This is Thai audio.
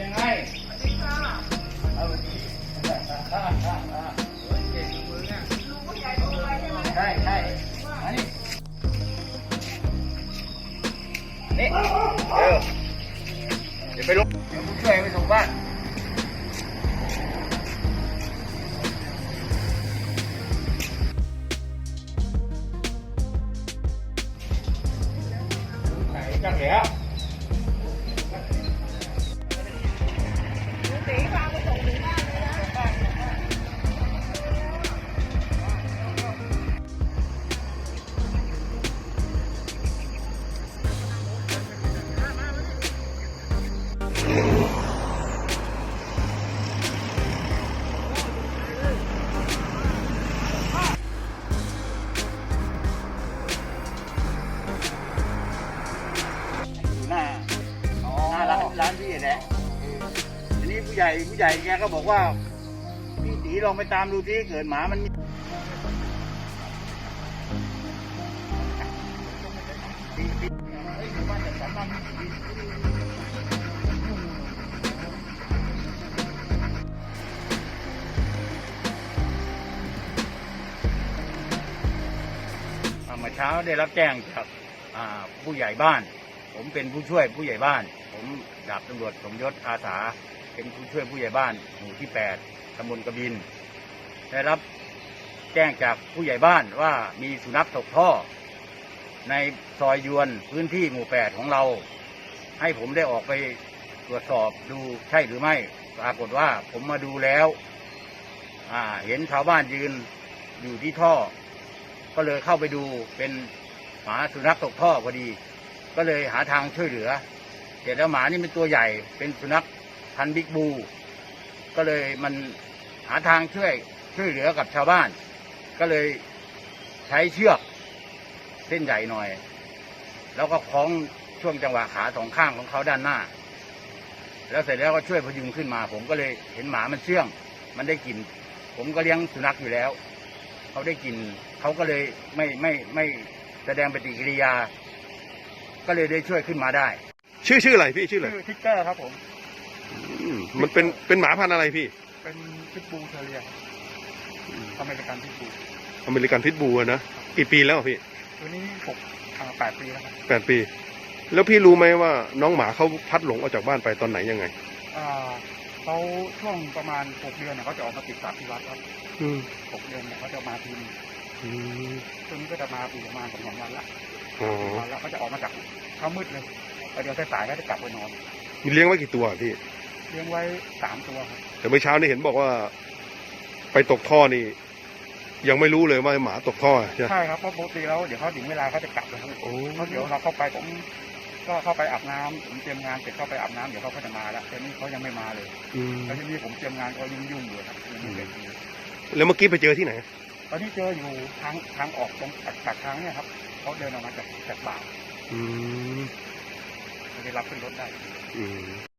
ยังไงเอาวันนี้เก่งมือเนี่ยใช่ใช่มานี่นี่เออเดี๋ยวไปลงเดี๋ยวผมช่วยไปส่งบ้านไหนจังแล้ว หน้าหน้าร้านร้านพี่แหละทีนี้ผู้ใหญ่ผู้ใหญ่แกก็บอกว่า พี่ตีลองไปตามดูที่เกิดหมามันมีปีปีเฮ้ยอยู่บ้านจัดสรรบ้านพี่ตี ช้าได้รับแจ้งจากผู้ใหญ่บ้าน ผมเป็นผู้ช่วยผู้ใหญ่บ้าน ผมดาบตำรวจสมยศอาสา เป็นผู้ช่วยผู้ใหญ่บ้านหมู่ที่แปดตำบลกบิน ได้รับแจ้งจากผู้ใหญ่บ้านว่ามีสุนัขตกท่อ ในซอยยวนพื้นที่หมู่แปดของเรา ให้ผมได้ออกไปตรวจสอบดูใช่หรือไม่ ปรากฏว่าผมมาดูแล้วเห็นชาวบ้านยืนอยู่ที่ท่อ ก็เลยเข้าไปดูเป็นหมาสุนัขตกท่อพอดี ก็เลยหาทางช่วยเหลือเสร็จแล้วหมานี่เป็นตัวใหญ่เป็นสุนัขพันธุ์บิ๊กบู ก็เลยมันหาทางช่วยช่วยเหลือกับชาวบ้าน ก็เลยใช้เชือกเส้นใหญ่หน่อย แล้วก็คล้องช่วงจังหวะขาสองข้างของเขาด้านหน้า แล้วเสร็จแล้วก็ช่วยพยุงขึ้นมา ผมก็เลยเห็นหมามันเชื่อง มันได้กลิ่นผมก็เลี้ยงสุนัขอยู่แล้ว เขาได้กลิ่นเขาก็เลยไม่ไม่ไม่แสดงปฏิกิริยา ก็เลยได้ช่วยขึ้นมาได้ ชื่อชื่ออะไรพี่ชื่ออะไรชื่อทิกเกอร์ครับผม อืมมันเป็นเป็นหมาพันธุ์อะไรพี่ เป็นพิทบูเทอเรียอเมริกันพิทบูอเมริกันพิทบูอะนะกี่ปีแล้วอะพี่ตัวนี้หกอ่าแปดปีแล้วครับแปดปี แล้วพี่รู้ไหมว่าน้องหมาเขาพัดหลงออกจากบ้านไปตอนไหนยังไง อ่า เขาช่วงประมาณหกเดือนเนี่ยเขาจะออกมาติดสาที่วัดครับอืมหกเดือนเนี่ยเขาจะมาทีนึงอืมช่วงนี้ก็จะมาปีประมาณสองสามวันละอ๋อวันละเขาจะออกมาจากเช้ามืดเลยแล้วเดี๋ยวสายๆก็จะกลับไปนอนมีเลี้ยงไว้กี่ตัวอะพี่เลี้ยงไว้สามตัวครับแต่เมื่อเช้านี่เห็นบอกว่า ไปตกท่อนี่ ยังไม่รู้เลยว่าหมาตกท่อใช่ไหมใช่ครับเพราะปกติแล้วเดี๋ยวเขาถึงเวลาเขาจะกลับแล้วครับโอ้เพราะเดี๋ยวเราเข้าไปผม ก็เข้าไปอาบน้ำผมเตรียมงานเสร็จเข้าไปอาบน้ำเดี๋ยวเขาก็จะมาแล้วแต่นี่เขายังไม่มาเลย อืมแล้วทีนี้ผมเตรียมงานก็ยุ่งยุ่งๆอยู่ครับยังไม่เสร็จดีแล้วเมื่อกี้ไปเจอที่ไหน ตอนนี้เจออยู่ทางทางออกตรงตัดตัดทางเนี่ยครับเขาเดินออกมาจากจากบ่าอืมจะได้รับขึ้นรถได้ อืม